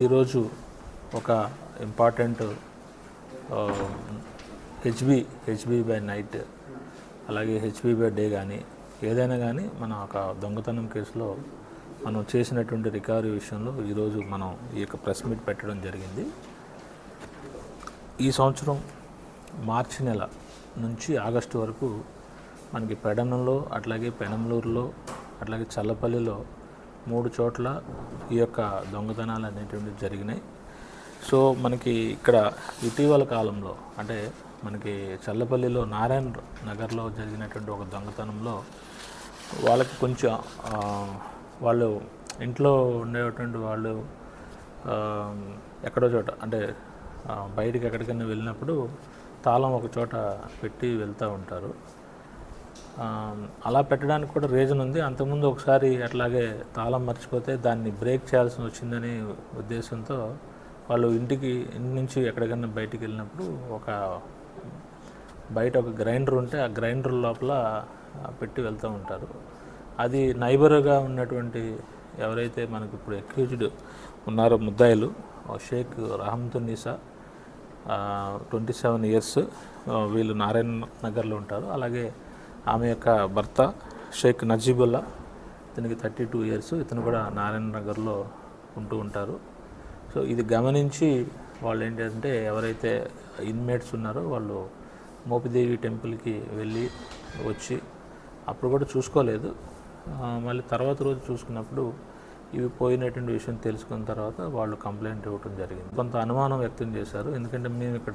ఈరోజు ఒక important H B H B by night అలాగే హెచ్బి బై డే కానీ ఏదైనా కానీ మన ఒక దొంగతనం కేసులో మనం చేసినటువంటి రికవరీ విషయంలో ఈరోజు మనం ఈ యొక్క ప్రెస్ మీట్ పెట్టడం జరిగింది. ఈ సంవత్సరం మార్చి నెల నుంచి ఆగస్టు వరకు మనకి పెడనంలో అట్లాగే పెనంలూరులో అట్లాగే చల్లపల్లిలో మూడు చోట్ల ఈ యొక్క దొంగతనాలు అనేటువంటివి జరిగినాయి. సో మనకి ఇక్కడ ఇటీవల కాలంలో అంటే మనకి చల్లపల్లిలో నారాయణ నగర్లో జరిగినటువంటి ఒక దొంగతనంలో వాళ్ళకి కొంచెం వాళ్ళు ఇంట్లో ఉండేటువంటి వాళ్ళు ఎక్కడో చోట అంటే బయటికి ఎక్కడికైనా వెళ్ళినప్పుడు తాళం ఒక చోట పెట్టి వెళ్తూ ఉంటారు. అలా పెట్టడానికి కూడా రీజన్ ఉంది. అంతకుముందు ఒకసారి అట్లాగే తాళం మర్చిపోతే దాన్ని బ్రేక్ చేయాల్సి వచ్చిందనే ఉద్దేశంతో వాళ్ళు ఇంటికి ఇంటి నుంచి ఎక్కడికైనా బయటికి వెళ్ళినప్పుడు ఒక బయట ఒక గ్రైండర్ ఉంటే ఆ గ్రైండర్ లోపల పెట్టి వెళ్తూ ఉంటారు. అది నైబర్గా ఉన్నటువంటి ఎవరైతే మనకు ఇప్పుడు అక్యూజ్డ్ ఉన్నారో ముద్దాయిలు Sheikh Rahamatunnisa twenty seven years వీళ్ళు నారాయణ నగర్లో ఉంటారు. అలాగే ఆమె యొక్క భర్త షేక్ నజీబుల్లా. ఇతనికి థర్టీ టూ ఇయర్స్. ఇతను కూడా నారాయణ నగర్లో ఉంటూ ఉంటారు. సో ఇది గమనించి వాళ్ళు ఏంటంటే ఎవరైతే ఇన్మేట్స్ ఉన్నారో వాళ్ళు మోపిదేవి టెంపుల్కి వెళ్ళి వచ్చి అప్పుడు కూడా చూసుకోలేదు. మళ్ళీ తర్వాత రోజు చూసుకున్నప్పుడు ఇవి పోయినటువంటి విషయం తెలుసుకున్న తర్వాత వాళ్ళు కంప్లైంట్ ఇవ్వడం జరిగింది. కొంత అనుమానం వ్యక్తం చేశారు. ఎందుకంటే మేము ఇక్కడ